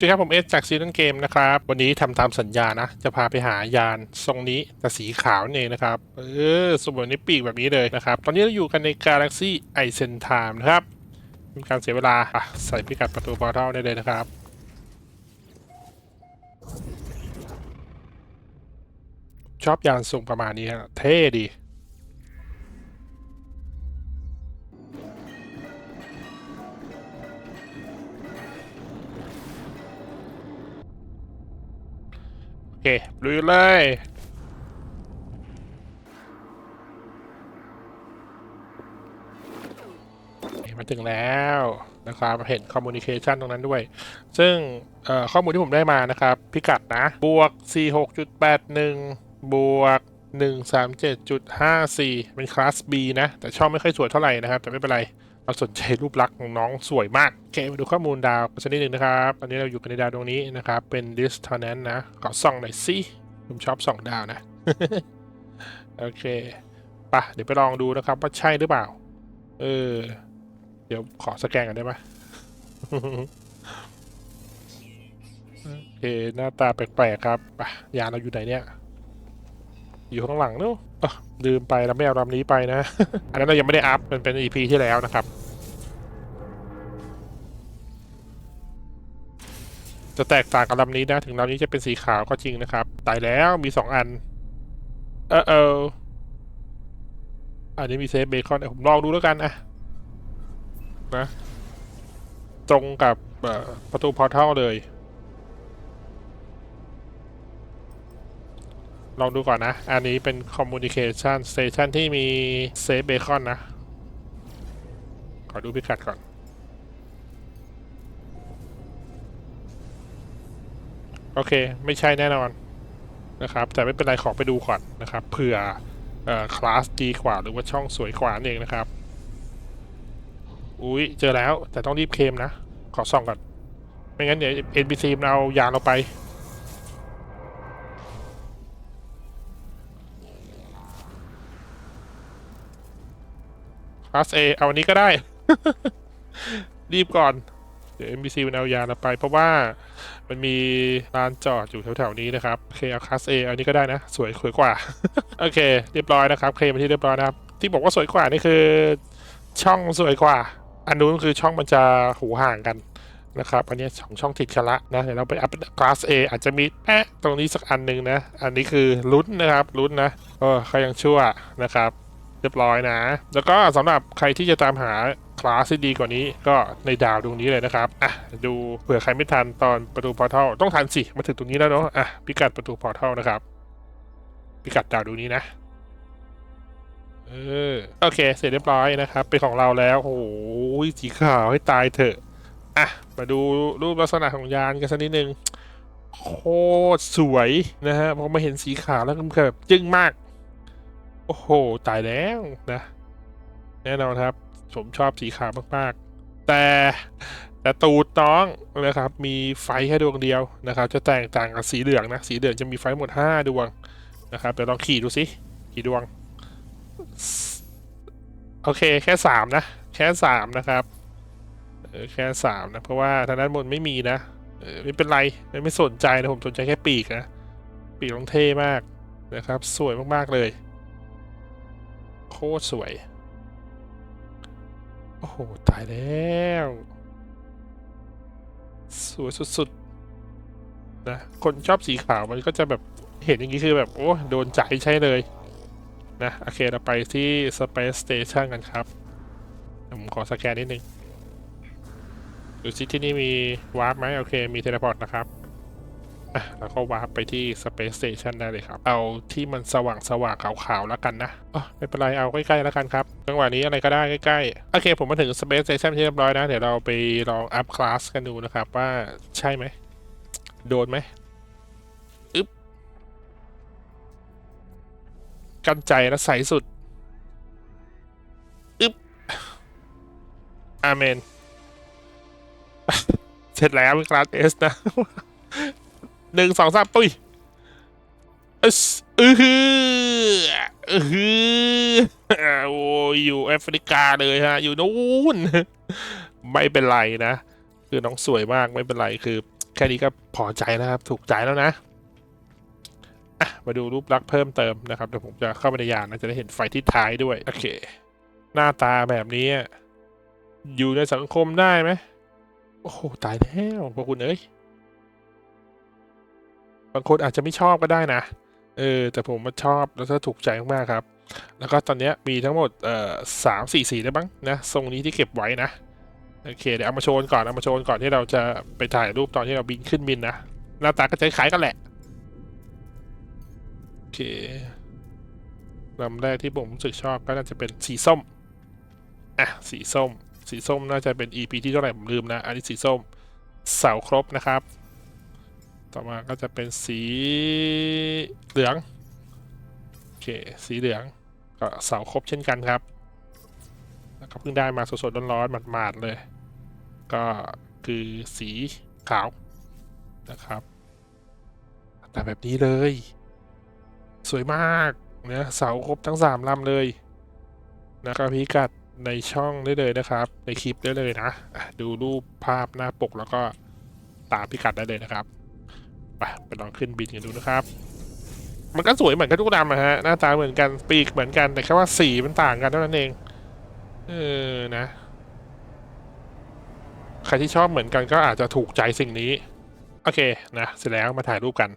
สวัสดีครับ ผมเอสจากซีนันเกมนะครับ วันนี้ทำตามสัญญานะ จะพาไปหายานทรงนี้แต่สีขาวนั่นเองนะครับ เออสมบูรณ์ในปีกแบบนี้เลยนะครับ ตอนนี้เราอยู่กันใน Galaxy i c e n Time นะครับไมมีการเสียเวลาอะใส่พิกัดประตูพอร์ทัลได้เลยนะครับ ชอบยานทรงประมาณนี้ฮะเท่ดี เคลุยเลยมาถึงแล้วนะครับเห็นคอมมูนิเคชันตรงนั้นด้วย ซึ่งข้อมูลที่ผมได้มานะครับ พิกัดนะ บวก 46.81 บวก 137.54 เป็นคลาส B นะ แต่ช่องไม่ค่อยสวยเท่าไหร่นะครับ แต่ไม่เป็นไร เราสนใจรูปลักษณ์ของน้องสวยมากโอเคมาดูข้อมูลดาวกันสักนิดหนึ่งนะครับตอนนี้เราอยู่กันในดาวดวงนี้นะครับ เป็น d i s t a n a n t นะขอส่องหน่อยสิผมชอบส่องดาวนะโอเคปะเดี๋ยวไปลองดูนะครับ ว่าใช่หรือเปล่า เออ เดี๋ยวขอสแกนกันได้ไหมโอเคหน้าตาแปลกๆครับปะยานเราอยู่ไหนเนี่ย อยู่ข้างหลังนู้นอะลืมไปเราไม่เอาลำนี้ไปนะ อันนั้นเรายังไม่ได้อัพมันเป็น EP ที่แล้วนะครับ จะแตกต่างกับลำนี้นะ ถึงลำนี้จะเป็นสีขาวก็จริงนะครับ ตายแล้วมีสองอัน เออเอออันนี้มีเซฟเบคอนเดี๋ยวผมลองดูแล้วกันอะนะตรงกับประตูพอร์ทัลเลย ลองดูก่อนนะ อันนี้เป็น Communication Station ที่มีเซฟเบคอนนะ ขอดูพิกัดก่อน โอเค ไม่ใช่แน่นอนนะครับ แต่ไม่เป็นไรขอไปดูก่อนนะครับเผื่ออคลาสดีกว่าหรือว่าช่องสวยกว่านเองนะครับ อุ้ยเจอแล้วแต่ต้องรีบเคลมนะ ขอส่องก่อน ไม่งั้นเดี๋ยว NPC มันเอายางเราไป คลาส A เอาอันนี้ก็ได้ รีบก่อน เดี๋ยว NPC มันเอายาเราไป เพราะว่ามันมีลานจอดอยู่แถวๆนี้นะครับโอเคเอาคลาสเออันนี้ก็ได้นะ สวยสวยกว่า โอเค เรียบร้อยนะครับ เคลมไปที่เรียบร้อยนะครับ ที่บอกว่าสวยกว่านี่คือช่องสวยกว่า อันนู้นคือช่องมันจะหูห่างกันนะครับอันนี้สองช่องติดกันละนะเดี๋ยวเราไปอัพคลาส A อาจจะมีแปะตรงนี้สักอันหนึ่งนะ อันนี้คือลุ้นนะครับลุ้นนะเออใครยังชั่วนะครับ เรียบร้อยนะ แล้วก็สำหรับใครที่จะตามหาคลาสที่ดีกว่านี้ก็ในดาวดวงนี้เลยนะครับ อะ ดูเผื่อใครไม่ทันตอนประตูพอร์ทัลต้องทันสิ มาถึงตรงนี้แล้วเนาะ อะ พิกัดประตูพอร์ทัลนะครับ พิกัดดาวดวงนี้นะ เออ โอเค เสร็จเรียบร้อยนะครับ เป็นของเราแล้ว โอ้โหสีขาวให้ตายเถอะ อะ มาดูรูปลักษณะของยานกันสักนิดนึง โคตรสวยนะฮะ พอมาเห็นสีขาวแล้วก็แบบจึ้งมาก โอ้โห ตายแล้วนะ แน่นอนครับ ผมชอบสีขาวมากๆ แต่แต่ตูดน้องนะครับ มีไฟแค่ดวงเดียวนะครับ จะแตกต่างกับสีเหลืองนะ สีเหลืองจะมีไฟหมด 5 ดวงนะครับเดี๋ยวลองขี่ดูสิกี่ดวง โอเคแค่สามนะ แค่สามนะครับเออแค่สามนะ เพราะว่าทางด้านบนไม่มีนะเออไม่เป็นไรไม่ไม่สนใจนะ ผมสนใจแค่ปีกนะ ปีกต้องเท่มากนะครับ สวยมาก ๆ เลย โคตรสวย โอ้โห ตายแล้ว สวยสุดๆ นะ คนชอบสีขาวมันก็จะแบบเห็นอย่างนี้คือแบบ โอ้ โดนใจใช่เลย นะ โอเค เราไปที่ Space Station กันครับ ผมขอสแกนนิดนึงดูซิที่นี่มีวาร์ปไหมโอเค มีเทเลพอร์ตนะครับ อะแล้วก็วาร์ปไปที่ Space Station ได้เลยครับ เอาที่มันสว่างสว่างขาวๆแล้วกันนะอ๋อไม่เป็นไร เอาใกล้ๆแล้วกันครับจังหวะนี้อะไรก็ได้ใกล้ๆ โอเค ผมมาถึง Space Station ที่เรียบร้อยนะ เดี๋ยวเราไปลองอัพคลาสกันดูนะครับ ว่าใช่ไหม โดนไหมอึ๊บ กันใจและใสสุด อึ๊บ อาเมน เสร็จแล้วคลาสเอสนะ หนึ่งสองสามปุ้ยเอสอือฮืออือฮือโอ้ยอยู่แอฟริกาเลยฮะ อยู่นู้นไม่เป็นไรนะ คือน้องสวยมากไม่เป็นไรคือ แค่นี้ก็พอใจแล้วครับ ถูกใจแล้วนะอะมาดูรูปลักษณ์เพิ่มเติมนะครับเดี๋ยวผมจะเข้าไปในยานนะจะได้เห็นไฟที่ท้ายด้วย โอเค หน้าตาแบบนี้อะอยู่ในสังคมได้ไหมโอ้โหตายแล้วพวกคุณเอ้ย บางคนอาจจะไม่ชอบก็ได้นะ เออ แต่ผมมาชอบแล้วก็ถูกใจมากๆครับ แล้วก็ตอนนี้มีทั้งหมดเอ่อสามสี่สีได้บ้างนะทรงนี้ที่เก็บไว้นะ โอเค เดี๋ยวเอามาโชว์ก่อน เอามาโชว์ก่อนที่เราจะไปถ่ายรูปตอนที่เราบินขึ้นบินนะ หน้าตาก็จะคล้ายกันแหละ โอเคลำแรกที่ผมรู้สึกชอบก็น่าจะเป็นสีส้ม อะ สีส้ม สีส้มน่าจะเป็น EP ที่เท่าไหร่ผมลืมนะ อันนี้สีส้ม เสาครบนะครับ ต่อมาก็จะเป็นสีเหลือง โอเค สีเหลืองก็เสาครบเช่นกันครับ แล้วก็เพิ่งได้มาสดๆร้อนๆหมาดๆเลย ก็คือสีขาวนะครับแต่แบบนี้เลย สวยมากนะเสาครบทั้งสามลำเลยนะก็พิกัดในช่องได้เลยนะครับ ในคลิปได้เลยนะอะดูรูปภาพหน้าปกแล้วก็ตามพิกัดได้เลยนะครับ ไปไปลองขึ้นบินกันดูนะครับ มันก็สวยเหมือนกันทุกลำนะฮะ หน้าตาเหมือนกันปีกเหมือนกันแต่แค่ว่าสีมันต่างกันเท่านั้นเอง เออนะ ใครที่ชอบเหมือนกันก็อาจจะถูกใจสิ่งนี้ โอเคนะ เสร็จแล้วมาถ่ายรูปกัน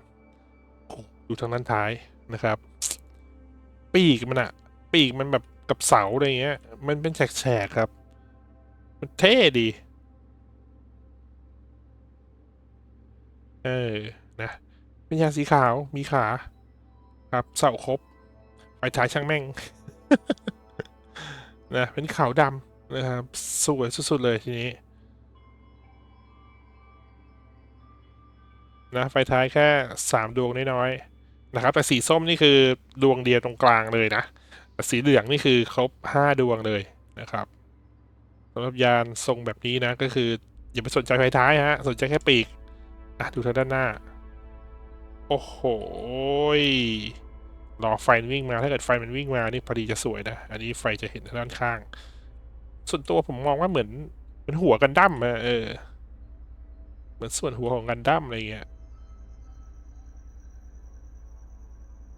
ดูทางด้านท้ายนะครับ ปีกมันอะปีกมันแบบกับเสาอะไรเงี้ย มันเป็นแฉกๆครับ มันเท่ดี เออ นะเป็นยางสีขาวมีขา ครับเสาครบไฟท้ายช่างแม่งนะเป็นขาวดำนะครับสวยสุดๆเลยทีนี้นะไฟท้ายแค่สามดวงน้อยๆนะครับ แต่สีส้มนี่คือดวงเดียวตรงกลางเลยนะสีเหลืองนี่คือครบห้าดวงเลยนะครับสำหรับยานทรงแบบนี้นะก็คืออย่าไปสนใจไฟท้ายฮะสนใจแค่ปีกอะดูทางด้านหน้า อ้โหรอไฟวิ่งมา ถ้าเกิดไฟมันวิ่งมา นี่พอดีจะสวยนะ อันนี้ไฟจะเห็นด้านข้าง ส่วนตัวผมมองว่าเหมือนเหมือนหัวกันดั้มอะเออ เหมือนส่วนหัวของกันดั้มอะไรเงี้ย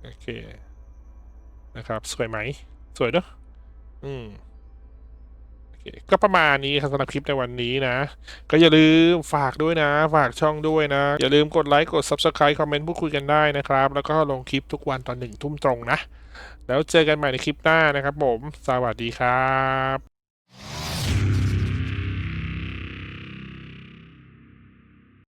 โอเค นะครับ สวยไหม สวยเนอะอืม ก็ประมาณนี้ครับสำหรับคลิปในวันนี้นะ ก็อย่าลืมฝากด้วยนะ ฝากช่องด้วยนะ อย่าลืมกดไลค์กด Subscribe คอมเมนต์พูดคุยกันได้นะครับ แล้วก็ลงคลิปทุกวันตอนหนึ่งทุ่มตรงนะ แล้วเจอกันใหม่ในคลิปหน้านะครับผม สวัสดีครับ